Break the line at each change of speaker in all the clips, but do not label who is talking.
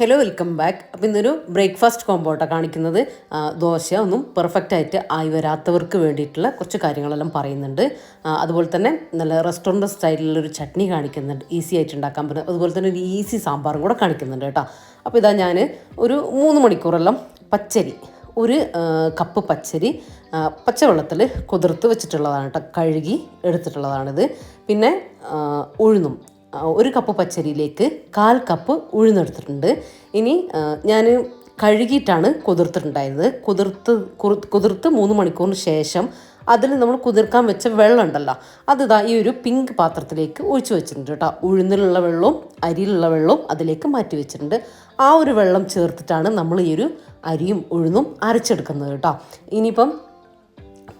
Hello welcome back അപ്പോൾ ഇന്നൊരു breakfast കോമ്പോട്ടാണ് കാണിക്കുന്നത്. ദോശ ഒന്നും പെർഫെക്റ്റ് ആയിട്ട് ആയി വരാത്തവർക്ക് വേണ്ടിയിട്ടുള്ള കുറച്ച് കാര്യങ്ങളെല്ലാം പറയുന്നുണ്ട്. അതുപോലെ തന്നെ നല്ല റെസ്റ്റോറന്റ് സ്റ്റൈലിലുള്ളൊരു ചട്നി കാണിക്കുന്നുണ്ട്. ഈസി ആയിട്ട് ഉണ്ടാക്കാൻ പറ്റും അതുപോലെ തന്നെ ഒരു ഈസി സാമ്പാറും കൂടെ കാണിക്കുന്നുണ്ട് കേട്ടോ. അപ്പോൾ ഇതാ ഞാൻ ഒരു മൂന്ന് മണിക്കൂറെല്ലാം പച്ചരി ഒരു കപ്പ് പച്ചരി പച്ചവെള്ളത്തിൽ കുതിർത്ത് വെച്ചിട്ടുള്ളതാണ് കേട്ടോ. കഴുകി എടുത്തിട്ടുള്ളതാണിത്. പിന്നെ ഉഴുന്നും. ഒരു കപ്പ് പച്ചരിയിലേക്ക് കാൽ കപ്പ് ഉഴുന്നെടുത്തിട്ടുണ്ട്. ഇനി ഞാൻ കഴുകിയിട്ടാണ് കുതിർത്തിട്ടുണ്ടായിരുന്നത്. കുതിർത്ത് കുതിർത്ത് മൂന്ന് മണിക്കൂറിന് ശേഷം അതിൽ നമ്മൾ കുതിർക്കാൻ വെച്ച വെള്ളം ഉണ്ടല്ലോ അത് ഇതാ ഈ ഒരു പിങ്ക് പാത്രത്തിലേക്ക് ഒഴിച്ചു വെച്ചിട്ടുണ്ട് കേട്ടോ. ഉഴുന്നിലുള്ള വെള്ളവും അരിയിലുള്ള വെള്ളവും അതിലേക്ക് മാറ്റി വെച്ചിട്ടുണ്ട്. ആ ഒരു വെള്ളം ചേർത്തിട്ടാണ് നമ്മൾ ഈ ഒരു അരിയും ഉഴുന്നും അരച്ചെടുക്കുന്നത് കേട്ടോ. ഇനിയിപ്പം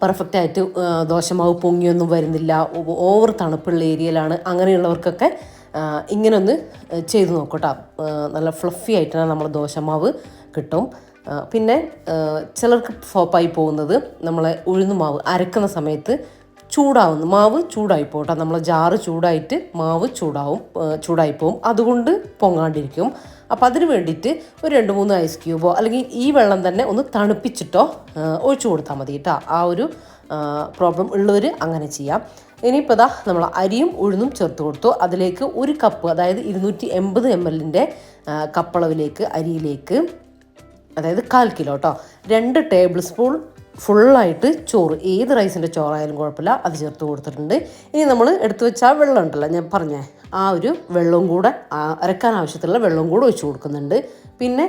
പെർഫെക്റ്റ് ആയിട്ട് ആ, ദോശമാവ് പൊങ്ങിയൊന്നും വരുന്നില്ല. ഓവർ തണുപ്പുള്ള ഏരിയയിലാണ് അങ്ങനെയുള്ളവർക്കൊക്കെ ഇങ്ങനൊന്ന് ചെയ്ത് നോക്കട്ടോ. നല്ല ഫ്ലഫി ആയിട്ടാണ് നമ്മൾ ദോശമാവ് കിട്ടും. പിന്നെ ചിലർക്ക് ഫോപ്പായി പോകുന്നത് നമ്മളെ ഉഴുന്നുമാവ് അരക്കുന്ന സമയത്ത് ചൂടാവുന്നു. മാവ് ചൂടായി പോട്ടെ നമ്മളെ ജാറ് ചൂടായിട്ട് മാവ് ചൂടാവും ചൂടായി പോവും. അതുകൊണ്ട് പൊങ്ങാണ്ടിരിക്കും. അപ്പോൾ അതിന് വേണ്ടിയിട്ട് ഒരു രണ്ട് മൂന്ന് ഐസ് ക്യൂബോ അല്ലെങ്കിൽ ഈ വെള്ളം തന്നെ ഒന്ന് തണുപ്പിച്ചിട്ടോ ഒഴിച്ചു കൊടുത്താൽ മതി കേട്ടോ. ആ ഒരു പ്രോബ്ലം ഉള്ളവർ അങ്ങനെ ചെയ്യാം. ഇനിയിപ്പോൾ ഇതാ നമ്മൾ അരിയും ഉഴുന്നും ചേർത്ത് കൊടുത്തു. അതിലേക്ക് ഒരു കപ്പ് അതായത് ഇരുന്നൂറ്റി എൺപത് എം എല്ലിന്റെ കപ്പളവിലേക്ക് അരിയിലേക്ക് അതായത് കാൽ കിലോ കേട്ടോ രണ്ട് ടേബിൾ സ്പൂൺ ഫുള്ളായിട്ട് ചോറ് ഏത് റൈസിന്റെ ചോറായാലും കുഴപ്പമില്ല അത് ചേർത്ത് കൊടുത്തിട്ടുണ്ട്. ഇനി നമ്മൾ എടുത്തു വെച്ച ആ വെള്ളം ഉണ്ടല്ലോ ഞാൻ പറഞ്ഞേ. ആ ഒരു വെള്ളവും കൂടെ അരക്കാൻ ആവശ്യത്തിലുള്ള വെള്ളവും കൂടെ ഒഴിച്ചു കൊടുക്കുന്നുണ്ട്. പിന്നെ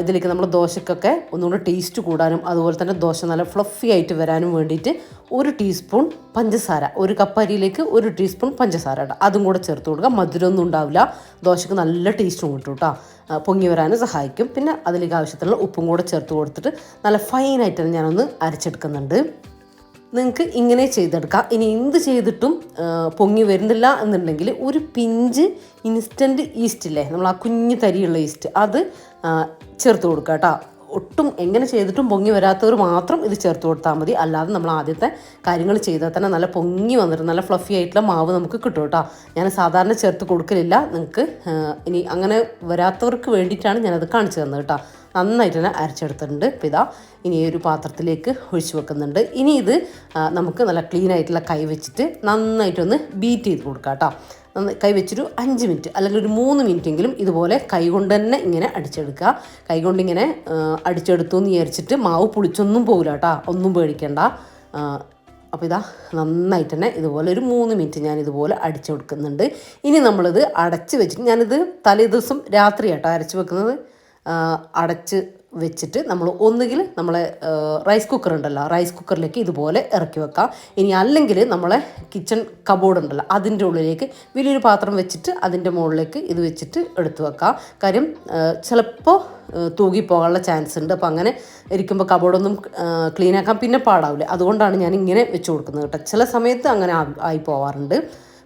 ഇതിലേക്ക് നമ്മൾ ദോശക്കൊക്കെ ഒന്നുകൂടെ ടേസ്റ്റ് കൂടാനും അതുപോലെ തന്നെ ദോശ നല്ല ഫ്ലഫി ആയിട്ട് വരാനും വേണ്ടിയിട്ട് ഒരു ടീസ്പൂൺ പഞ്ചസാര ഒരു കപ്പ് അരിയിലേക്ക് ഒരു ടീസ്പൂൺ പഞ്ചസാര ഇടാം. അതും കൂടെ ചേർത്ത് കൊടുക്കുക മധുരമൊന്നും ഉണ്ടാവില്ല. ദോശക്ക് നല്ല ടേസ്റ്റും കിട്ടും കേട്ടോ പൊങ്ങി വരാനും സഹായിക്കും. പിന്നെ അതിലേക്ക് ആവശ്യത്തിലുള്ള ഉപ്പും കൂടെ ചേർത്ത് കൊടുത്തിട്ട് നല്ല ഫൈനായിട്ട് ഞാനൊന്ന് അരച്ചെടുക്കുന്നുണ്ട്. നിങ്ങൾക്ക് ഇങ്ങനെ ചെയ്തെടുക്കാം. ഇനി എന്ത് ചെയ്തിട്ടും പൊങ്ങി വരുന്നില്ല എന്നുണ്ടെങ്കിൽ ഒരു പിഞ്ച് ഇൻസ്റ്റന്റ് ഈസ്റ്റ് ഇല്ലേ? നമ്മൾ ആ കുഞ്ഞു തരിയുള്ള ഈസ്റ്റ് അത് ചേർത്ത് കൊടുക്കുക കേട്ടോ ഒട്ടും എങ്ങനെ ചെയ്തിട്ടും പൊങ്ങി വരാത്തവർ മാത്രം ഇത് ചേർത്ത് കൊടുത്താൽ മതി. അല്ലാതെ നമ്മൾ ആദ്യത്തെ കാര്യങ്ങൾ ചെയ്താൽ തന്നെ നല്ല പൊങ്ങി വന്നിട്ട് നല്ല ഫ്ലഫി ആയിട്ടുള്ള മാവ് നമുക്ക് കിട്ടും കേട്ടോ. ഞാൻ സാധാരണ ചേർത്ത് കൊടുക്കലില്ല. നിങ്ങൾക്ക് ഇനി അങ്ങനെ വരാത്തവർക്ക് വേണ്ടിയിട്ടാണ് ഞാനത് കാണിച്ചു തന്നത് കേട്ടോ. നന്നായിട്ട് തന്നെ അരച്ചെടുത്തിട്ടുണ്ട്. അപ്പോൾ ഇതാ ഇനി ഒരു പാത്രത്തിലേക്ക് ഒഴിച്ചു വെക്കുന്നുണ്ട്. ഇനി ഇത് നമുക്ക് നല്ല ക്ലീൻ ആയിട്ടുള്ള കൈ വെച്ചിട്ട് നന്നായിട്ടൊന്ന് ബീറ്റ് ചെയ്ത് കൊടുക്കാം കേട്ടോ. നന്നായി കൈ വെച്ചൊരു അഞ്ച് മിനിറ്റ് അല്ലെങ്കിൽ ഒരു മൂന്ന് മിനിറ്റെങ്കിലും ഇതുപോലെ കൈ കൊണ്ട് തന്നെ ഇങ്ങനെ അടിച്ചെടുക്കുക. കൈ കൊണ്ട് ഇങ്ങനെ അടിച്ചെടുത്തു എന്ന് വിചാരിച്ചിട്ട് മാവ് പുളിച്ചൊന്നും പോകില്ല കേട്ടോ ഒന്നും പേടിക്കണ്ട. അപ്പോൾ ഇതാ നന്നായിട്ട് തന്നെ ഇതുപോലെ ഒരു മൂന്ന് മിനിറ്റ് ഞാൻ ഇതുപോലെ അടിച്ചു കൊടുക്കുന്നുണ്ട്. ഇനി നമ്മളിത് അടച്ച് വെച്ചിട്ട് ഞാനിത് തലേ ദിവസം രാത്രി കേട്ടോ അരച്ച് വെക്കുന്നത്. അടച്ച് വെച്ചിട്ട് നമ്മൾ ഒന്നുകിൽ നമ്മളെ റൈസ് കുക്കർ ഉണ്ടല്ലോ റൈസ് കുക്കറിലേക്ക് ഇതുപോലെ ഇറക്കി വെക്കാം. ഇനി അല്ലെങ്കിൽ നമ്മളെ കിച്ചൺ കബോർഡ് ഉണ്ടല്ലോ അതിന്റെ ഉള്ളിലേക്ക് വലിയൊരു പാത്രം വെച്ചിട്ട് അതിന്റെ മുകളിലേക്ക് ഇത് വെച്ചിട്ട് എടുത്തു വെക്കാം. കാര്യം ചിലപ്പോൾ തൂകിപ്പോകാനുള്ള ചാൻസ് ഉണ്ട്. അപ്പോൾ അങ്ങനെ ഇരിക്കുമ്പോൾ കബോർഡൊന്നും ക്ലീൻ ആക്കാൻ പിന്നെ പാടാവില്ല. അതുകൊണ്ടാണ് ഞാൻ ഇങ്ങനെ വെച്ച് കൊടുക്കുന്നത് കേട്ടോ. ചില സമയത്ത് അങ്ങനെ ആയി പോവാറുണ്ട്.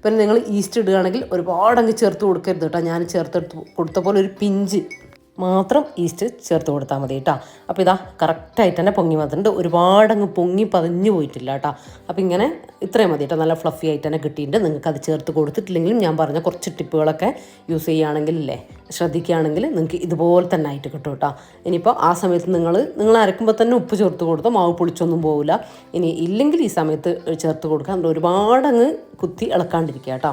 പിന്നെ നിങ്ങൾ ഈസ്റ്റ് ഇടുകയാണെങ്കിൽ ഒരുപാടങ്ങ് ചേർത്ത് കൊടുക്കരുത് കേട്ടോ. ഞാൻ ചേർത്തെടുത്ത് കൊടുത്ത പോലെ ഒരു പിഞ്ച് മാത്രം ഈസ്റ്റ് ചേർത്ത് കൊടുത്താൽ മതി കേട്ടോ. അപ്പോൾ ഇതാ കറക്റ്റായിട്ട് തന്നെ പൊങ്ങി വന്നിട്ടുണ്ട്. ഒരുപാട് അങ്ങ് പൊങ്ങി പതിഞ്ഞു പോയിട്ടില്ല കേട്ടോ. അപ്പോൾ ഇങ്ങനെ ഇത്രയും മതി കേട്ടോ. നല്ല ഫ്ലഫി ആയിട്ട് തന്നെ കിട്ടിയിട്ടുണ്ട്. നിങ്ങൾക്ക് അത് ചേർത്ത് കൊടുത്തിട്ടില്ലെങ്കിലും ഞാൻ പറഞ്ഞ കുറച്ച് ടിപ്പുകളൊക്കെ യൂസ് ചെയ്യുകയാണെങ്കിൽ അല്ലേ ശ്രദ്ധിക്കുകയാണെങ്കിൽ നിങ്ങൾക്ക് ഇതുപോലെ തന്നെ ആയിട്ട് കിട്ടും കേട്ടോ. ഇനിയിപ്പോൾ ആ സമയത്ത് നിങ്ങൾ നിങ്ങൾ അരക്കുമ്പോൾ തന്നെ ഉപ്പ് ചേർത്ത് കൊടുത്തോ മാവ് പൊളിച്ചൊന്നും പോവില്ല. ഇനി ഇല്ലെങ്കിൽ ഈ സമയത്ത് ചേർത്ത് കൊടുക്കാൻ ഒരുപാട് അങ്ങ് കുത്തി ഇളക്കാണ്ടിരിക്കുക കേട്ടോ.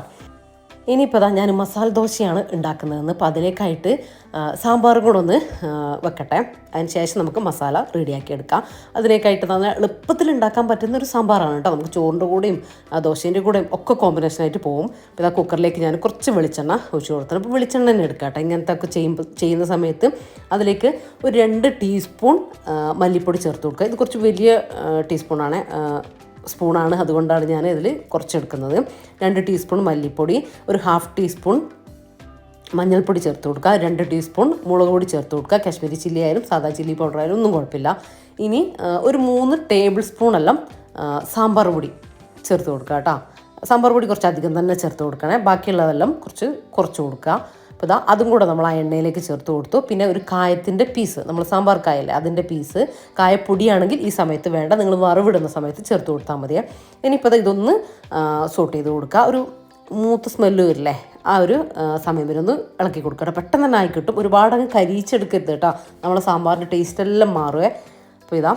ഇനിയിപ്പോൾ ഞാൻ മസാല ദോശയാണ് ഉണ്ടാക്കുന്നതെന്ന് അപ്പോൾ അതിലേക്കായിട്ട് സാമ്പാർ കൂടെ ഒന്ന് വെക്കട്ടെ. അതിന് ശേഷം നമുക്ക് മസാല റെഡിയാക്കി എടുക്കാം. അതിലേക്കായിട്ട് നല്ല എളുപ്പത്തിൽ ഉണ്ടാക്കാൻ പറ്റുന്ന ഒരു സാമ്പാറാണ് കേട്ടോ. നമുക്ക് ചോറിന്റെ കൂടെയും ദോശേന്റെ കൂടെയും ഒക്കെ കോമ്പിനേഷനായിട്ട് പോകും അപ്പോൾ ഇതാ കുക്കറിലേക്ക് ഞാൻ കുറച്ച് വെളിച്ചെണ്ണ ഒഴിച്ചു കൊടുത്തത് അപ്പോൾ വെളിച്ചെണ്ണ തന്നെ എടുക്കാം കേട്ടോ. ഇങ്ങനത്തെ ഒക്കെ ചെയ്യുമ്പോൾ ചെയ്യുന്ന സമയത്ത് അതിലേക്ക് ഒരു രണ്ട് ടീസ്പൂൺ മല്ലിപ്പൊടി ചേർത്ത് കൊടുക്കുക. ഇത് കുറച്ച് വലിയ ടീസ്പൂണാണ് സ്പൂണാണ് അതുകൊണ്ടാണ് ഞാൻ ഇതിൽ കുറച്ചെടുക്കുന്നത്. രണ്ട് ടീസ്പൂൺ മല്ലിപ്പൊടി ഒരു ഹാഫ് ടീസ്പൂൺ മഞ്ഞൾപ്പൊടി ചേർത്ത് കൊടുക്കുക രണ്ട് ടീസ്പൂൺ മുളക് പൊടി ചേർത്ത് കൊടുക്കുക. കാശ്മീരി ചില്ലി ആയാലും സാദാ ചില്ലി പൗഡർ ആയാലും ഒന്നും കുഴപ്പമില്ല. ഇനി ഒരു മൂന്ന് ടേബിൾ സ്പൂൺ എല്ലാം സാമ്പാർ പൊടി ചേർത്ത് കൊടുക്കുക കേട്ടോ. സാമ്പാർ പൊടി കുറച്ച് അധികം തന്നെ ചേർത്ത് കൊടുക്കണേ. ബാക്കിയുള്ളതെല്ലാം കുറച്ച് കുറച്ച് കൊടുക്കുക. അപ്പോൾ ഇതാ അതും കൂടെ നമ്മൾ ആ എണ്ണയിലേക്ക് ചേർത്ത് കൊടുത്തു. പിന്നെ ഒരു കായത്തിന്റെ പീസ് നമ്മൾ സാമ്പാർ കായല്ലേ അതിന്റെ പീസ് കായപ്പൊടിയാണെങ്കിൽ ഈ സമയത്ത് വേണ്ട നിങ്ങൾ വറവിടുന്ന സമയത്ത് ചേർത്ത് കൊടുത്താൽ മതിയേ ഇനിയിപ്പോൾ ഇതൊന്ന് സോട്ട് ചെയ്ത് കൊടുക്കുക. ഒരു മൂത്ത സ്മെല്ല് വരില്ലേ ആ ഒരു സമയം വരെ ഒന്ന് ഇളക്കി കൊടുക്കട്ടെ പെട്ടെന്ന് തന്നെ ആയിക്കിട്ടും ഒരുപാട് അങ്ങ് കരിയിച്ചെടുക്കരുത് കേട്ടോ. നമ്മളെ സാമ്പാറിന്റെ ടേസ്റ്റ് എല്ലാം മാറുവേ. അപ്പോൾ ഇതാ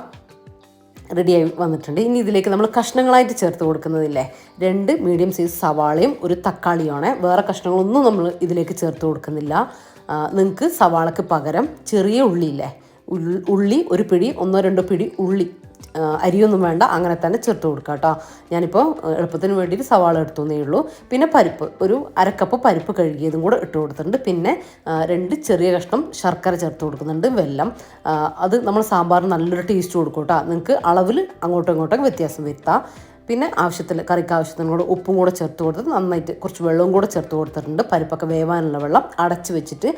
റെഡിയായി വന്നിട്ടുണ്ട്. ഇനി ഇതിലേക്ക് നമ്മൾ കഷ്ണങ്ങളായിട്ട് ചേർത്ത് കൊടുക്കുന്നതില്ലേ? രണ്ട് മീഡിയം സൈസ് സവാളയും ഒരു തക്കാളിയുമാണ്. വേറെ കഷ്ണങ്ങളൊന്നും നമ്മൾ ഇതിലേക്ക് ചേർത്ത് കൊടുക്കുന്നില്ല. നിങ്ങൾക്ക് സവാളക്ക് പകരം ചെറിയ ഉള്ളിയില്ലേ? ഉള്ളി ഒരു പിടി ഒന്നോ രണ്ടോ പിടി ഉള്ളി അരിയൊന്നും വേണ്ട. അങ്ങനെ തന്നെ ചേർത്ത് കൊടുക്കുക കേട്ടോ. ഞാനിപ്പോൾ എളുപ്പത്തിന് വേണ്ടിയിട്ട് സവാള എടുത്തുന്നേ ഉള്ളൂ. പിന്നെ പരിപ്പ് ഒരു അരക്കപ്പ് പരിപ്പ് കഴുകിയതും കൂടെ ഇട്ട് കൊടുത്തിട്ടുണ്ട്. പിന്നെ രണ്ട് ചെറിയ കഷ്ണം ശർക്കര ചേർത്ത് കൊടുക്കുന്നുണ്ട് വെല്ലം. അത് നമ്മൾ സാമ്പാറിന് നല്ലൊരു ടേസ്റ്റ് കൊടുക്കും കേട്ടോ. നിങ്ങൾക്ക് അളവിൽ അങ്ങോട്ടും ഇങ്ങോട്ടും വ്യത്യാസം വരുത്താം. പിന്നെ ആവശ്യത്തിന് കറിക്ക് ആവശ്യത്തിന് കൂടെ ഉപ്പും കൂടെ ചേർത്ത് കൊടുത്ത് നന്നായിട്ട് കുറച്ച് വെള്ളവും കൂടെ ചേർത്ത് കൊടുത്തിട്ടുണ്ട്. പരിപ്പൊക്കെ വേവാനുള്ള വെള്ളം അടച്ച് വെച്ചിട്ട്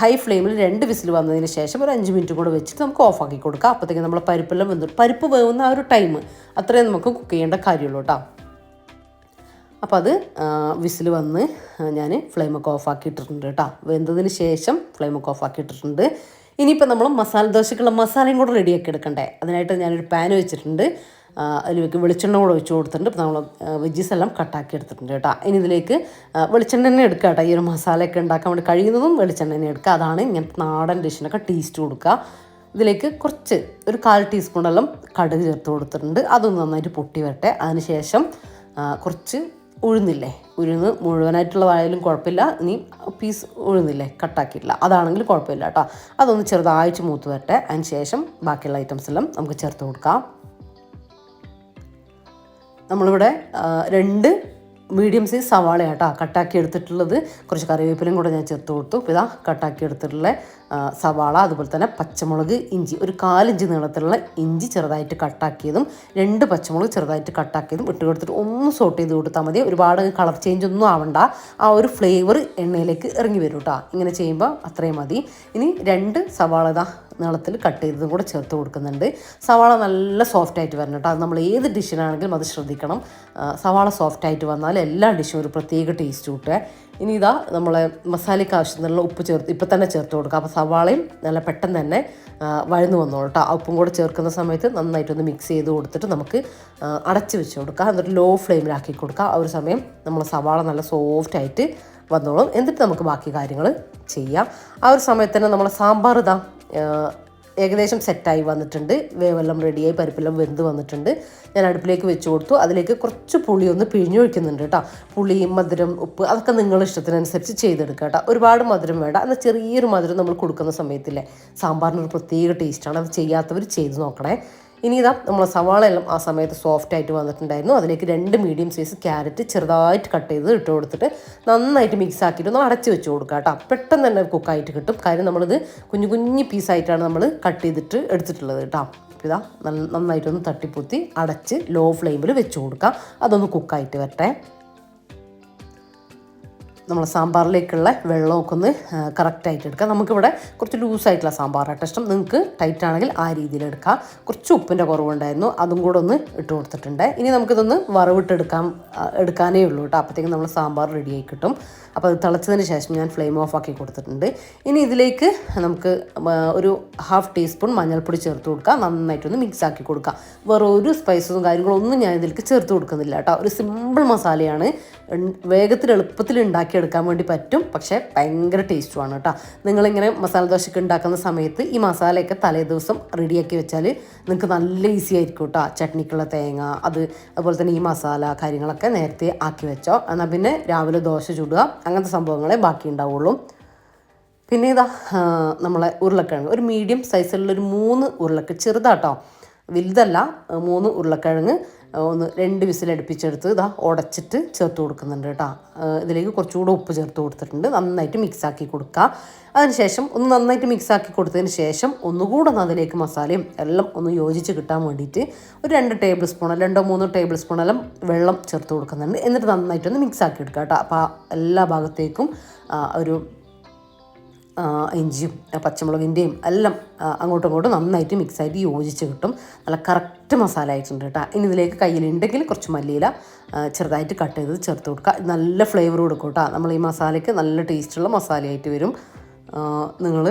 ഹൈ ഫ്ലെയിമിൽ രണ്ട് വിസിൽ വന്നതിന് ശേഷം ഒരു അഞ്ച് മിനിറ്റ് കൂടെ വെച്ചിട്ട് നമുക്ക് ഓഫാക്കി കൊടുക്കാം. അപ്പോഴത്തേക്കും നമ്മൾ പരിപ്പെല്ലാം വെന്തു പരിപ്പ് വേവുന്ന ആ ഒരു ടൈം അത്രയും നമുക്ക് കുക്ക് ചെയ്യേണ്ട കാര്യമുള്ളൂ കേട്ടോ അപ്പോൾ അത് വിസിൽ വന്ന് ഞാൻ ഫ്ലെയിമൊക്കെ ഓഫാക്കിയിട്ടിട്ടുണ്ട് കേട്ടോ വെന്തതിന് ശേഷം ഫ്ലെയിമൊക്കെ ഓഫാക്കിയിട്ടിട്ടുണ്ട് ഇനിയിപ്പോൾ നമ്മൾ മസാല ദോശക്കുള്ള മസാലയും കൂടെ റെഡിയാക്കി എടുക്കണ്ടേ? അതിനായിട്ട് ഞാനൊരു പാൻ വെച്ചിട്ടുണ്ട്. അതിലേക്ക് വെളിച്ചെണ്ണ കൂടെ വെച്ച് കൊടുത്തിട്ടുണ്ട്. നമ്മൾ വെജീസ് എല്ലാം കട്ടാക്കി എടുത്തിട്ടുണ്ട് കേട്ടോ. ഇനി ഇതിലേക്ക് വെളിച്ചെണ്ണ തന്നെ എടുക്കുക കേട്ടോ. ഈ ഒരു മസാലയൊക്കെ ഉണ്ടാക്കാൻ വേണ്ടി കഴിയുന്നതും വെളിച്ചെണ്ണ തന്നെ എടുക്കുക അതാണ് ഇങ്ങനത്തെ നാടൻ ഡിഷിനൊക്കെ ടേസ്റ്റ് കൊടുക്കുക ഇതിലേക്ക് കുറച്ച് ഒരു കാൽ ടീസ്പൂണെല്ലാം കടുക് ചേർത്ത് കൊടുത്തിട്ടുണ്ട്. അതൊന്ന് നന്നായിട്ട് പൊട്ടി വരട്ടെ. അതിനുശേഷം കുറച്ച് ഉഴുന്നില്ലേ? ഉഴുന്ന് മുഴുവനായിട്ടുള്ളതായാലും കുഴപ്പമില്ല. ഇനി പീസ് ഉഴുന്നില്ലേ? കട്ടാക്കിയിട്ടില്ല അതാണെങ്കിൽ കുഴപ്പമില്ല കേട്ടോ. അതൊന്ന് ചെറുതായിട്ട് മൂത്ത് വരട്ടെ. അതിന് ശേഷം ബാക്കിയുള്ള ഐറ്റംസ് എല്ലാം നമുക്ക് ചേർത്ത് കൊടുക്കാം. നമ്മളിവിടെ രണ്ട് മീഡിയം സൈസ് സവാള കേട്ടോ കട്ടാക്കി എടുത്തിട്ടുള്ളത് കുറച്ച് കറിവേപ്പിലയും കൂടെ ഞാൻ ചേർത്ത് കൊടുത്തു. ഇതാ കട്ടാക്കി എടുത്തിട്ടുള്ള സവാള അതുപോലെ തന്നെ പച്ചമുളക് ഇഞ്ചി. ഒരു കാലിഞ്ച് നീളത്തിലുള്ള ഇഞ്ചി ചെറുതായിട്ട് കട്ടാക്കിയതും രണ്ട് പച്ചമുളക് ചെറുതായിട്ട് കട്ടാക്കിയതും ഇട്ട് കൊടുത്തിട്ട് ഒന്ന് സോട്ട് ചെയ്ത് കൊടുത്താൽ മതി. ഒരുപാട് കളർ ചേഞ്ച് ഒന്നും ആവണ്ട. ആ ഒരു ഫ്ലേവർ എണ്ണയിലേക്ക് ഇറങ്ങി വരും കേട്ടോ ഇങ്ങനെ ചെയ്യുമ്പോൾ അത്രയും മതി. ഇനി രണ്ട് സവാള ഇതാ നീളത്തിൽ കട്ട് ചെയ്തതും കൂടെ ചേർത്ത് കൊടുക്കുന്നുണ്ട്. സവാള നല്ല സോഫ്റ്റ് ആയിട്ട് വരണം കേട്ടോ അത് നമ്മൾ ഏത് ഡിഷിനാണെങ്കിലും അത് ശ്രദ്ധിക്കണം. സവാള സോഫ്റ്റ് ആയിട്ട് വന്നാൽ എല്ലാ ഡിഷും ഒരു പ്രത്യേക ടേസ്റ്റ് കിട്ടുക ഇനി ഇതാ നമ്മളെ മസാലയ്ക്ക് ആവശ്യത്തിനുള്ള ഉപ്പ് ചേർത്ത് ഇപ്പം തന്നെ ചേർത്ത് കൊടുക്കുക അപ്പോൾ സവാളയും നല്ല പെട്ടെന്ന് തന്നെ വഴന്നു വന്നോളൂ കേട്ടോ ഉപ്പും കൂടെ ചേർക്കുന്ന സമയത്ത് നന്നായിട്ടൊന്ന് മിക്സ് ചെയ്ത് കൊടുത്തിട്ട് നമുക്ക് അടച്ച് വെച്ച് കൊടുക്കുക എന്നിട്ട് ലോ ഫ്ലെയിമിലാക്കി കൊടുക്കുക ആ ഒരു സമയം നമ്മൾ സവാള നല്ല സോഫ്റ്റ് ആയിട്ട് വന്നോളും. എന്നിട്ട് നമുക്ക് ബാക്കി കാര്യങ്ങൾ ചെയ്യാം. ആ ഒരു സമയത്ത് തന്നെ നമ്മളെ സാമ്പാർ ഇതാ ഏകദേശം സെറ്റായി വന്നിട്ടുണ്ട്. വേവെല്ലാം റെഡിയായി പരിപ്പെല്ലാം വെന്ത് വന്നിട്ടുണ്ട്. ഞാൻ അടുപ്പിലേക്ക് വെച്ച് കൊടുത്തു. അതിലേക്ക് കുറച്ച് പുളി ഒന്ന് പിഴിഞ്ഞൊഴിക്കുന്നുണ്ട് കേട്ടോ. പുളി മധുരം ഉപ്പ് അതൊക്കെ നിങ്ങളുടെ ഇഷ്ടത്തിനനുസരിച്ച് ചെയ്തെടുക്കുക കേട്ടോ. ഒരുപാട് മധുരം വേണ്ട. എന്നാൽ ചെറിയൊരു മധുരം നമ്മൾ കൊടുക്കുന്ന സമയത്തില്ലേ സാമ്പാറിന് ഒരു പ്രത്യേക ടേസ്റ്റാണ് അത് ചെയ്യാത്തവർ ചെയ്ത് നോക്കണേ. ഇനി ഇതാ നമ്മൾ സവാള എല്ലാം ആ സമയത്ത് സോഫ്റ്റ് ആയിട്ട് വന്നിട്ടുണ്ടായിരുന്നു. അതിലേക്ക് രണ്ട് മീഡിയം സൈസ് ക്യാരറ്റ് ചെറുതായിട്ട് കട്ട് ചെയ്ത് ഇട്ട് കൊടുത്തിട്ട് നന്നായിട്ട് മിക്സ് ആക്കിയിട്ട് ഒന്ന് അടച്ച് വെച്ച് കൊടുക്കുക കേട്ടോ. പെട്ടെന്ന് തന്നെ കുക്കായിട്ട് കിട്ടും. കാര്യം നമ്മളിത് കുഞ്ഞു കുഞ്ഞു പീസായിട്ടാണ് നമ്മൾ കട്ട് ചെയ്തിട്ട് എടുത്തിട്ടുള്ളത് കേട്ടോ. ഇതാ നന്നായിട്ടൊന്ന് തട്ടിപ്പൊത്തി അടച്ച് ലോ ഫ്ലെയിമിൽ വെച്ച് കൊടുക്കുക അതൊന്ന് കുക്കായിട്ട് വരട്ടെ. നമ്മൾ സാമ്പാറിലേക്കുള്ള വെള്ളമൊക്കെ ഒന്ന് കറക്റ്റായിട്ട് എടുക്കാം. നമുക്കിവിടെ കുറച്ച് ലൂസായിട്ടുള്ള സാമ്പാറായിട്ട് ഇഷ്ടം. നിങ്ങൾക്ക് ടൈറ്റ് ആണെങ്കിൽ ആ രീതിയിൽ എടുക്കാം. കുറച്ച് ഉപ്പിന്റെ കുറവുണ്ടായിരുന്നു. അതും കൂടെ ഒന്ന് ഇട്ട് കൊടുത്തിട്ടുണ്ട്. ഇനി നമുക്കിതൊന്ന് വറവിട്ടെടുക്കാൻ എടുക്കാനേ ഉള്ളൂ കേട്ടോ. അപ്പോഴത്തേക്കും നമ്മൾ സാമ്പാർ റെഡിയായി കിട്ടും. അപ്പോൾ അത് തിളച്ചതിന് ശേഷം ഞാൻ ഫ്ലെയിം ഓഫ് ആക്കി കൊടുത്തിട്ടുണ്ട്. ഇനി ഇതിലേക്ക് നമുക്ക് ഒരു ഹാഫ് ടീസ്പൂൺ മഞ്ഞൾപ്പൊടി ചേർത്ത് കൊടുക്കുക നന്നായിട്ടൊന്ന് മിക്സ് ആക്കി കൊടുക്കാം. വേറെ ഒരു സ്പൈസസും കാര്യങ്ങളൊന്നും ഞാൻ ഇതിലേക്ക് ചേർത്ത് കൊടുക്കുന്നില്ല കേട്ടോ. ഒരു സിമ്പിൾ മസാലയാണ്. വേഗത്തിൽ എളുപ്പത്തിൽ ഉണ്ടാക്കിയെടുക്കാൻ വേണ്ടി പറ്റും. പക്ഷേ ഭയങ്കര ടേസ്റ്റുമാണ് കേട്ടോ നിങ്ങളിങ്ങനെ മസാല ദോശയ്ക്ക് ഉണ്ടാക്കുന്ന സമയത്ത് ഈ മസാലയൊക്കെ തലേദിവസം റെഡിയാക്കി വെച്ചാൽ നിങ്ങൾക്ക് നല്ല ഈസി ആയിരിക്കും കേട്ടോ ചട്നിക്കുള്ള തേങ്ങ അത് അതുപോലെ തന്നെ ഈ മസാല കാര്യങ്ങളൊക്കെ നേരത്തെ ആക്കി വെച്ചോ. എന്നാൽ പിന്നെ രാവിലെ ദോശ ചുടുക അങ്ങനത്തെ സംഭവങ്ങളെ ബാക്കി ഉണ്ടാവുള്ളൂ. പിന്നെ ഇതാ നമ്മളെ ഉരുളക്കിഴങ്ങ്. ഒരു മീഡിയം സൈസിലുള്ള ഒരു മൂന്ന് ഉരുളക്ക് ചെറുതാട്ടോ. വലുതല്ല മൂന്ന് ഉരുളക്കിഴങ്ങ്. ഒന്ന് രണ്ട് വിസിൽ വിസിലടുപ്പിച്ചെടുത്ത് ഇതാ ഉടച്ചിട്ട് ചേർത്ത് കൊടുക്കുന്നുണ്ട് കേട്ടോ. ഇതിലേക്ക് കുറച്ചുകൂടെ ഉപ്പ് ചേർത്ത് കൊടുത്തിട്ടുണ്ട്. നന്നായിട്ട് മിക്സാക്കി കൊടുക്കുക അതിനുശേഷം ഒന്ന് നന്നായിട്ട് മിക്സാക്കി കൊടുത്തതിന് ശേഷം ഒന്നുകൂടെ ഒന്ന് അതിലേക്ക് മസാലയും എല്ലാം ഒന്ന് യോജിച്ച് കിട്ടാൻ വേണ്ടിയിട്ട് ഒരു രണ്ട് ടേബിൾ സ്പൂൺ രണ്ടോ മൂന്നോ ടേബിൾ സ്പൂൺ എല്ലാം വെള്ളം ചേർത്ത് കൊടുക്കുന്നുണ്ട്. എന്നിട്ട് നന്നായിട്ടൊന്ന് മിക്സാക്കി എടുക്കുക കേട്ടോ. അപ്പോൾ എല്ലാ ഭാഗത്തേക്കും ഒരു ഇഞ്ചിയും പച്ചമുളകിന്റെയും എല്ലാം അങ്ങോട്ടും ഇങ്ങോട്ടും നന്നായിട്ട് മിക്സായിട്ട് യോജിച്ച് കിട്ടും. നല്ല കറക്റ്റ് മസാല ആയിട്ടുണ്ട് കേട്ടോ ഇനി ഇതിലേക്ക് കയ്യിലുണ്ടെങ്കിൽ കുറച്ച് മല്ലിയില ചെറുതായിട്ട് കട്ട് ചെയ്ത് ചേർത്ത് കൊടുക്കുക. നല്ല ഫ്ലേവർ കൊടുക്കും കേട്ടോ നമ്മൾ ഈ മസാലയ്ക്ക് നല്ല ടേസ്റ്റുള്ള മസാലയായിട്ട് വരും. നിങ്ങൾ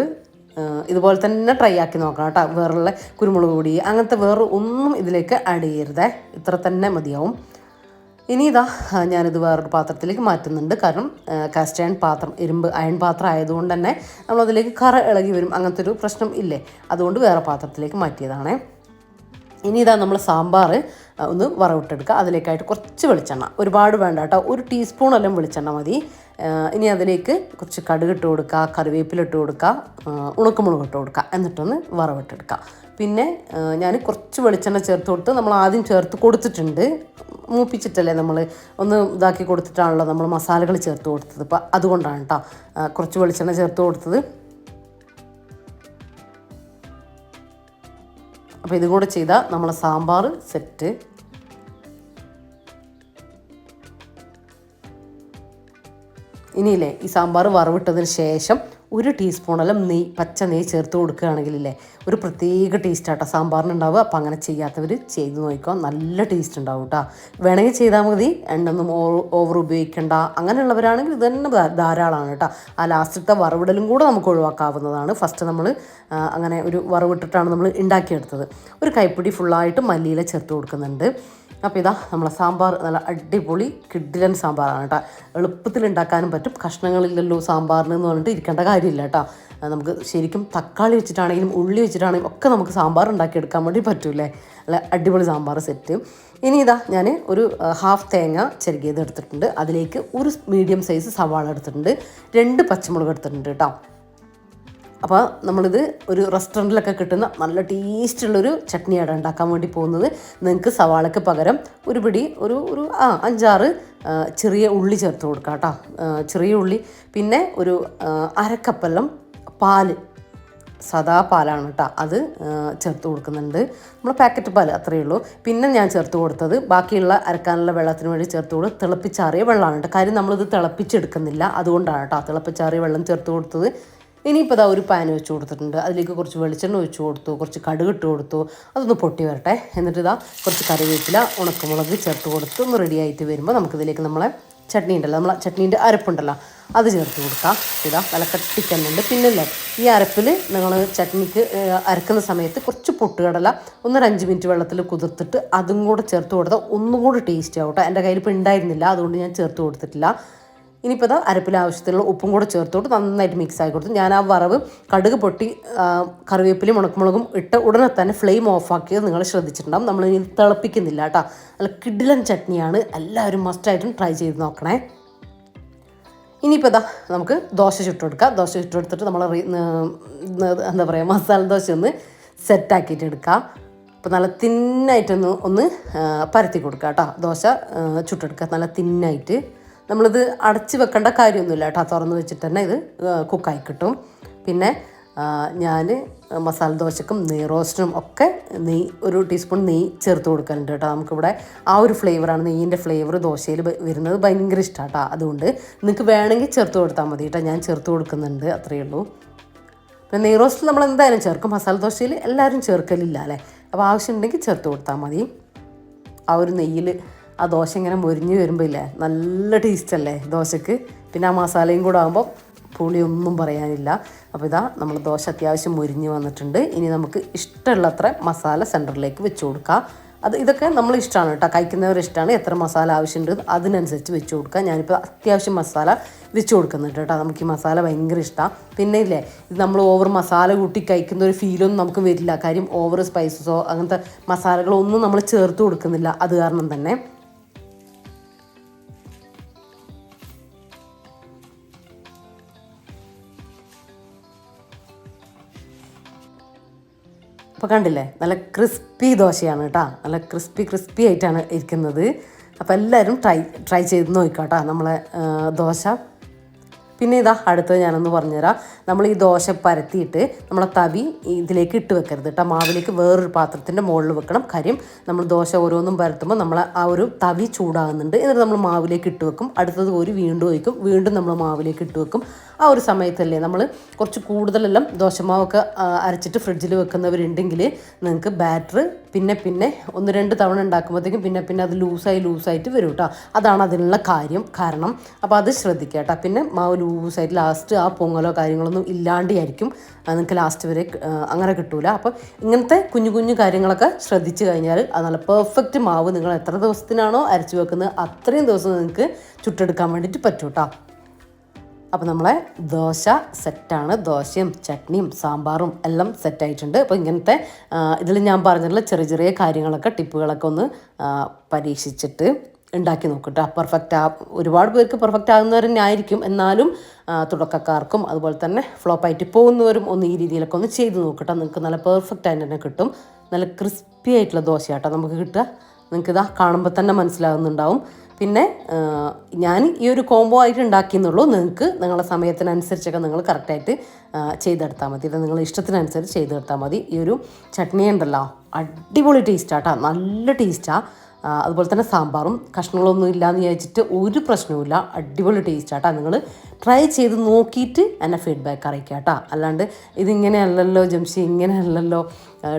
ഇതുപോലെ തന്നെ ട്രൈ ആക്കി നോക്കണം കേട്ടോ വേറുള്ള കുരുമുളക് പൊടി അങ്ങനത്തെ വേറെ ഒന്നും ഇതിലേക്ക് ആഡ് ചെയ്യരുതേ. ഇത്ര തന്നെ മതിയാവും. ഇനി ഇതാ ഞാനിത് വേറൊരു പാത്രത്തിലേക്ക് മാറ്റുന്നുണ്ട്. കാരണം കാസ്റ്റ് അയൺ പാത്രം ഇരുമ്പ് അയൺ പാത്രം ആയതുകൊണ്ട് തന്നെ നമ്മളതിലേക്ക് കറ ഇളകി വരും. അങ്ങനത്തെ ഒരു പ്രശ്നം ഇല്ലേ? അതുകൊണ്ട് വേറെ പാത്രത്തിലേക്ക് മാറ്റിയതാണേ. ഇനി ഇതാ നമ്മൾ സാമ്പാർ ഒന്ന് വറവിട്ടെടുക്കുക. അതിലേക്കായിട്ട് കുറച്ച് വെളിച്ചെണ്ണ. ഒരുപാട് വേണ്ട കേട്ടോ. ഒരു ടീസ്പൂൺ എല്ലാം വെളിച്ചെണ്ണ മതി. ഇനി അതിലേക്ക് കുറച്ച് കടുക് ഇട്ട് കൊടുക്കുക കറിവേപ്പില ഇട്ട് കൊടുക്കുക ഉണക്കമുളക് ഇട്ട് കൊടുക്കുക. എന്നിട്ടൊന്ന് വറവിട്ടെടുക്കുക. പിന്നെ ഞാൻ കുറച്ച് വെളിച്ചെണ്ണ ചേർത്ത് കൊടുത്ത് നമ്മൾ ആദ്യം ചേർത്ത് കൊടുത്തിട്ടുണ്ട്. മൂപ്പിച്ചിട്ടല്ലേ നമ്മൾ ഒന്ന് ഇതാക്കി കൊടുത്തിട്ടാണല്ലോ നമ്മൾ മസാലകൾ ചേർത്ത് കൊടുത്തത്. അപ്പോൾ അതുകൊണ്ടാണ് കേട്ടോ കുറച്ച് വെളിച്ചെണ്ണ ചേർത്ത് കൊടുത്തത്. അപ്പോൾ ഇതും കൂടെ ചെയ്താൽ നമ്മളെ സാമ്പാർ സെറ്റ്. ഇനിയില്ലേ ഈ സാമ്പാർ വറവിട്ടതിന് ശേഷം ഒരു ടീസ്പൂണെല്ലാം നെയ് പച്ച നെയ്യ് ചേർത്ത് കൊടുക്കുകയാണെങ്കിലില്ലേ ഒരു പ്രത്യേക ടേസ്റ്റ് ആട്ടോ. ഉണ്ടാവുക അപ്പം അങ്ങനെ ചെയ്യാത്തവർ ചെയ്ത് നോക്കിക്കോ നല്ല ടേസ്റ്റ് ഉണ്ടാവും കേട്ടോ വേണമെങ്കിൽ ചെയ്താൽ മതി. എണ്ണൊന്നും ഓവർ ഉപയോഗിക്കേണ്ട. അങ്ങനെയുള്ളവരാണെങ്കിൽ ഇത് തന്നെ ധാരാളമാണ് കേട്ടോ ആ ലാസ്റ്റത്തെ വറവിടലും കൂടെ നമുക്ക് ഒഴിവാക്കാവുന്നതാണ്. ഫസ്റ്റ് നമ്മൾ അങ്ങനെ ഒരു വറവിട്ടിട്ടാണ് നമ്മൾ ഉണ്ടാക്കിയെടുത്തത്. ഒരു കൈപ്പിടി ഫുള്ളായിട്ട് മല്ലിയില ചേർത്ത് കൊടുക്കുന്നുണ്ട്. അപ്പോൾ ഇതാ നമ്മളെ സാമ്പാർ നല്ല അടിപൊളി കിഡിലൻ സാമ്പാറാണ് കേട്ടോ. എളുപ്പത്തിൽ ഉണ്ടാക്കാനും പറ്റും. കഷ്ണങ്ങളില്ലല്ലോ സാമ്പാറിന് എന്ന് പറഞ്ഞിട്ട് ഇരിക്കേണ്ട കാര്യമില്ല കേട്ടോ. നമുക്ക് ശരിക്കും തക്കാളി വെച്ചിട്ടാണെങ്കിലും ഉള്ളി വെച്ചിട്ടാണെങ്കിലും ഒക്കെ നമുക്ക് സാമ്പാർ ഉണ്ടാക്കിയെടുക്കാൻ വേണ്ടി പറ്റൂലേ നല്ല അടിപൊളി സാമ്പാർ സെറ്റ് ഇനി ഇതാ ഞാൻ ഒരു ഹാഫ് തേങ്ങ ചെറുകിയത് എടുത്തിട്ടുണ്ട്. അതിലേക്ക് ഒരു മീഡിയം സൈസ് സവാള എടുത്തിട്ടുണ്ട്. രണ്ട് പച്ചമുളക് എടുത്തിട്ടുണ്ട് കേട്ടോ. അപ്പോൾ നമ്മളിത് ഒരു റെസ്റ്റോറന്റിലൊക്കെ കിട്ടുന്ന നല്ല ടേസ്റ്റുള്ളൊരു ചട്നിയാണ് ഉണ്ടാക്കാൻ വേണ്ടി പോകുന്നത്. നിങ്ങൾക്ക് സവാളയ്ക്ക് പകരം ഒരു പിടി ഒരു ഒരു ആ അഞ്ചാറ് ചെറിയ ഉള്ളി ചേർത്ത് കൊടുക്കാം കേട്ടോ. ചെറിയ ഉള്ളി പിന്നെ ഒരു അരക്കപ്പെല്ലാം പാൽ സദാ പാലാണ് കേട്ടോ അത് ചേർത്ത് കൊടുക്കുന്നുണ്ട്. നമ്മൾ പാക്കറ്റ് പാൽ അത്രയേ ഉള്ളൂ. പിന്നെ ഞാൻ ചേർത്ത് കൊടുത്തത് ബാക്കിയുള്ള അരക്കാനുള്ള വെള്ളത്തിന് വേണ്ടി ചേർത്ത് കൊടുത്ത് തിളപ്പിച്ചാറിയ വെള്ളമാണ് കേട്ടോ. കാര്യം നമ്മളിത് തിളപ്പിച്ചെടുക്കുന്നില്ല. അതുകൊണ്ടാണ് കേട്ടോ തിളപ്പിച്ചാറിയ വെള്ളം ചേർത്ത് കൊടുത്തത്. ഇനിയിപ്പോൾ ഇതാ ഒരു പാൻ വെച്ച് കൊടുത്തിട്ടുണ്ട്. അതിലേക്ക് കുറച്ച് വെളിച്ചെണ്ണ ഒഴിച്ച് കൊടുത്തു. കുറച്ച് കടുക് ഇട്ട് കൊടുത്തു. അതൊന്ന് പൊട്ടി വരട്ടെ. എന്നിട്ട് ഇതാ കുറച്ച് കറിവേപ്പില ഉണക്കമുളക് ചേർത്ത് കൊടുത്ത്. ഒന്ന് റെഡി ആയിട്ട് വരുമ്പോൾ നമുക്കിതിലേക്ക് നമ്മളെ ചട്നി ഉണ്ടല്ലോ. നമ്മളെ ചട്നീന്റെ അരപ്പുണ്ടല്ലോ. അത് ചേർത്ത് കൊടുക്കാം ഇതാ നല്ല കട്ടിക്കുന്നുണ്ട് പിന്നല്ലേ ഈ അരപ്പിൽ നിങ്ങൾ ചട്നിക്ക് അരക്കുന്ന സമയത്ത് കുറച്ച് പൊട്ടുകടല ഒന്നൊരു അഞ്ച് മിനിറ്റ് വെള്ളത്തിൽ കുതിർത്തിട്ട് അതും കൂടെ ചേർത്ത് കൊടുത്താൽ ഒന്നും കൂടെ ടേസ്റ്റ് ആവട്ടെ. എന്റെ കയ്യിൽ ഇപ്പോൾ ഉണ്ടായിരുന്നില്ല. അതുകൊണ്ട് ഞാൻ ചേർത്ത് കൊടുത്തിട്ടില്ല. ഇനിയിപ്പോൾ അത് അരപ്പിൽ ആവശ്യത്തിലുള്ള ഉപ്പും കൂടെ ചേർത്തോട്ട് നന്നായിട്ട് മിക്സ് ആയി കൊടുത്തു ഞാൻ ആ വറവ് കടുക് പൊട്ടി കറിവേപ്പിലും ഉണക്കുമുളകും ഇട്ട് ഉടനെ തന്നെ ഫ്ലെയിം ഓഫാക്കിയത് നിങ്ങൾ ശ്രദ്ധിച്ചിട്ടുണ്ടാവും. നമ്മൾ ഇനി തിളപ്പിക്കുന്നില്ല കേട്ടോ. നല്ല കിഡിലൻ ചട്നിയാണ്. എല്ലാവരും മസ്റ്റായിട്ടും ട്രൈ ചെയ്ത് നോക്കണേ. ഇനിയിപ്പോൾ ഇതാ നമുക്ക് ദോശ ചുട്ടെടുക്കാം ദോശ ചുട്ടെടുത്തിട്ട് നമ്മൾ എന്താ പറയുക മസാല ദോശ ഒന്ന് സെറ്റാക്കിയിട്ട് എടുക്കാം. അപ്പോൾ നല്ല തിന്നായിട്ടൊന്ന് ഒന്ന് പരത്തി കൊടുക്കുക കേട്ടോ. ദോശ ചുട്ടെടുക്കുക നല്ല തിന്നായിട്ട് നമ്മളിത് അടച്ച് വെക്കേണ്ട കാര്യമൊന്നുമില്ല കേട്ടോ. തുറന്ന് വെച്ചിട്ട് തന്നെ ഇത് കുക്കായി കിട്ടും. പിന്നെ ഞാൻ മസാല ദോശക്കും നെയ് റോസ്റ്റിനും ഒക്കെ നെയ് ഒരു ടീസ്പൂൺ നെയ് ചേർത്ത് കൊടുക്കലുണ്ട് കേട്ടോ. നമുക്കിവിടെ ആ ഒരു ഫ്ലേവറാണ് നെയ്യിന്റെ ഫ്ലേവർ ദോശയിൽ വരുന്നത് ഭയങ്കര ഇഷ്ടമാണ് കേട്ടോ. അതുകൊണ്ട് നിങ്ങൾക്ക് വേണമെങ്കിൽ ചേർത്ത് കൊടുത്താൽ മതി കേട്ടോ. ഞാൻ ചേർത്ത് കൊടുക്കുന്നുണ്ട് അത്രയേ ഉള്ളൂ. പിന്നെ നെയ് റോസ്റ്റിൽ നമ്മൾ എന്തായാലും ചേർക്കും. മസാല ദോശയിൽ എല്ലാവരും ചേർക്കലില്ല അല്ലേ? അപ്പോൾ ആവശ്യമുണ്ടെങ്കിൽ ചേർത്ത് കൊടുത്താൽ മതി. ആ ഒരു നെയ്യിൽ ആ ദോശ ഇങ്ങനെ മൊരിഞ്ഞ് വരുമ്പോൾ ഇല്ലേ നല്ല ടേസ്റ്റല്ലേ ദോശക്ക്. പിന്നെ ആ മസാലയും കൂടെ ആകുമ്പോൾ പുളിയൊന്നും പറയാനില്ല. അപ്പോൾ ഇതാ നമ്മൾ ദോശ അത്യാവശ്യം മുരിഞ്ഞ് വന്നിട്ടുണ്ട്. ഇനി നമുക്ക് ഇഷ്ടമുള്ളത്ര മസാല സെന്ററിലേക്ക് വെച്ച് കൊടുക്കുക അത് ഇതൊക്കെ നമ്മൾ ഇഷ്ടമാണ് കേട്ടോ. കഴിക്കുന്നവർ ഇഷ്ടമാണ് എത്ര മസാല ആവശ്യമുണ്ട് അതിനനുസരിച്ച് വെച്ച് കൊടുക്കുക. ഞാനിപ്പോൾ അത്യാവശ്യം മസാല വെച്ച് കൊടുക്കുന്നുണ്ട് കേട്ടോ. നമുക്ക് ഈ മസാല ഭയങ്കര ഇഷ്ടമാണ് പിന്നെ ഇല്ലേ ഇത് നമ്മൾ ഓവർ മസാല കൂട്ടി കഴിക്കുന്ന ഒരു ഫീലൊന്നും നമുക്ക് വരില്ല. കാര്യം ഓവർ സ്പൈസസോ അങ്ങനത്തെ മസാലകളോ ഒന്നും നമ്മൾ ചേർത്ത് കൊടുക്കുന്നില്ല. അത് കാരണം തന്നെ. അപ്പോൾ കണ്ടില്ലേ? നല്ല ക്രിസ്പി ദോശയാണ് കേട്ടോ നല്ല ക്രിസ്പി ക്രിസ്പി ആയിട്ടാണ് ഇരിക്കുന്നത്. അപ്പോൾ എല്ലാവരും ട്രൈ ട്രൈ ചെയ്ത് നോക്കിക്കോട്ടോ നമ്മളെ ദോശ. പിന്നെ ഇതാ അടുത്തത് ഞാനൊന്ന് പറഞ്ഞുതരാം. നമ്മൾ ഈ ദോശ പരത്തിയിട്ട് നമ്മളെ തവി ഇതിലേക്ക് ഇട്ട് വെക്കരുത് കേട്ടോ മാവിലേക്ക് വേറൊരു പാത്രത്തിന്റെ മുകളിൽ വെക്കണം. കാര്യം നമ്മൾ ദോശ ഓരോന്നും പരത്തുമ്പോൾ നമ്മൾ ആ ഒരു തവി ചൂടാകുന്നുണ്ട്. എന്നിട്ട് നമ്മൾ മാവിലേക്ക് ഇട്ട് വെക്കും. അടുത്തത് ഒരു വീണ്ടും വയ്ക്കും വീണ്ടും നമ്മൾ മാവിലേക്ക് ഇട്ട് വെക്കും. ആ ഒരു സമയത്തല്ലേ നമ്മൾ കുറച്ച് കൂടുതലെല്ലാം ദോശമാവൊക്കെ അരച്ചിട്ട് ഫ്രിഡ്ജിൽ വെക്കുന്നവരുണ്ടെങ്കിൽ നിങ്ങൾക്ക് ബാറ്റർ പിന്നെ പിന്നെ ഒന്ന് രണ്ട് തവണ ഉണ്ടാക്കുമ്പോഴത്തേക്കും പിന്നെ പിന്നെ അത് ലൂസായി ലൂസായിട്ട് വരും കേട്ടോ. അതാണ് അതിനുള്ള കാര്യം കാരണം അപ്പോൾ അത് ശ്രദ്ധിക്കുക കേട്ടോ. പിന്നെ മാവ് ലൂസായിട്ട് ലാസ്റ്റ് ആ പൊങ്ങലോ കാര്യങ്ങളൊന്നും ഇല്ലാണ്ടായിരിക്കും. നിങ്ങൾക്ക് ലാസ്റ്റ് വരെ അങ്ങനെ കിട്ടൂല. അപ്പോൾ ഇങ്ങനത്തെ കുഞ്ഞു കുഞ്ഞു കാര്യങ്ങളൊക്കെ ശ്രദ്ധിച്ചു കഴിഞ്ഞാൽ അത് നല്ല പെർഫെക്റ്റ് മാവ് നിങ്ങൾ എത്ര ദിവസത്തിനാണോ അരച്ചു വെക്കുന്നത് അത്രയും ദിവസം നിങ്ങൾക്ക് ചുട്ടെടുക്കാൻ വേണ്ടിയിട്ട് പറ്റും കേട്ടോ. അപ്പോൾ നമ്മളെ ദോശ സെറ്റാണ്. ദോശയും ചട്നിയും സാമ്പാറും എല്ലാം സെറ്റായിട്ടുണ്ട്. അപ്പോൾ ഇങ്ങനത്തെ ഇതിൽ ഞാൻ പറഞ്ഞിട്ടുള്ള ചെറിയ ചെറിയ കാര്യങ്ങളൊക്കെ ടിപ്പുകളൊക്കെ ഒന്ന് പരീക്ഷിച്ചിട്ട് ഉണ്ടാക്കി നോക്കട്ടെ. പെർഫെക്റ്റ് ആ ഒരുപാട് പേർക്ക് പെർഫെക്റ്റ് ആകുന്നവർ തന്നെ ആയിരിക്കും എന്നാലും തുടക്കക്കാർക്കും അതുപോലെ തന്നെ ഫ്ലോപ്പായിട്ട് പോകുന്നവരും ഒന്ന് ഈ രീതിയിലൊക്കെ ഒന്ന് ചെയ്ത് നോക്കട്ടെ. നിങ്ങൾക്ക് നല്ല പെർഫെക്റ്റ് ആയിട്ട് തന്നെ കിട്ടും. നല്ല ക്രിസ്പി ആയിട്ടുള്ള ദോശയാട്ടോ നമുക്ക് കിട്ടുക. നിങ്ങൾക്കിതാ കാണുമ്പോൾ തന്നെ മനസ്സിലാകുന്നുണ്ടാവും. പിന്നെ ഞാൻ ഈ ഒരു കോംബോ ആയിട്ട് ഉണ്ടാക്കിയെന്നുള്ളൂ. നിങ്ങൾക്ക് നിങ്ങളുടെ സമയത്തിനനുസരിച്ചൊക്കെ നിങ്ങൾ കറക്റ്റായിട്ട് ചെയ്തെടുത്താൽ മതി. ഇത് നിങ്ങളുടെ ഇഷ്ടത്തിനനുസരിച്ച് ചെയ്തെടുത്താൽ മതി. ഈ ഒരു ചട്നി ഉണ്ടല്ലോ അടിപൊളി ടേസ്റ്റാട്ടോ നല്ല ടേസ്റ്റാണ് അതുപോലെ തന്നെ സാമ്പാറും കഷ്ണങ്ങളൊന്നും ഇല്ലയെന്ന് വിചാരിച്ചിട്ട് ഒരു പ്രശ്നവുമില്ല. അടിപൊളി ടേസ്റ്റാട്ടാ നിങ്ങൾ ട്രൈ ചെയ്ത് നോക്കിയിട്ട് എന്നെ ഫീഡ്ബാക്ക് അറിയിക്കുക കേട്ടോ അല്ലാണ്ട് ഇതിങ്ങനെയല്ലല്ലോ ജംഷി ഇങ്ങനെയല്ലല്ലോ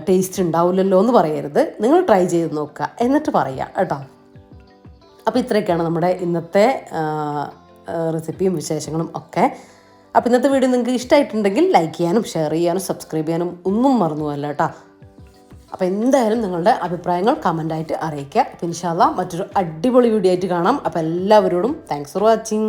ടേസ്റ്റ് ഉണ്ടാവില്ലല്ലോ എന്ന് പറയരുത്. നിങ്ങൾ ട്രൈ ചെയ്ത് നോക്കുക. എന്നിട്ട് പറയുക കേട്ടോ അപ്പോൾ ഇത്രയൊക്കെയാണ് നമ്മുടെ ഇന്നത്തെ റെസിപ്പിയും വിശേഷങ്ങളും ഒക്കെ. അപ്പോൾ ഇന്നത്തെ വീഡിയോ നിങ്ങൾക്ക് ഇഷ്ടമായിട്ടുണ്ടെങ്കിൽ ലൈക്ക് ചെയ്യാനും ഷെയർ ചെയ്യാനും സബ്സ്ക്രൈബ് ചെയ്യാനും ഒന്നും മറന്നു പോകല്ല കേട്ടോ. അപ്പോൾ എന്തായാലും നിങ്ങളുടെ അഭിപ്രായങ്ങൾ കമന്റായിട്ട് അറിയിക്കുക. ഇൻഷാല്ല മറ്റൊരു അടിപൊളി വീഡിയോ ആയിട്ട് കാണാം. അപ്പോൾ എല്ലാവരോടും താങ്ക്സ് ഫോർ വാച്ചിങ്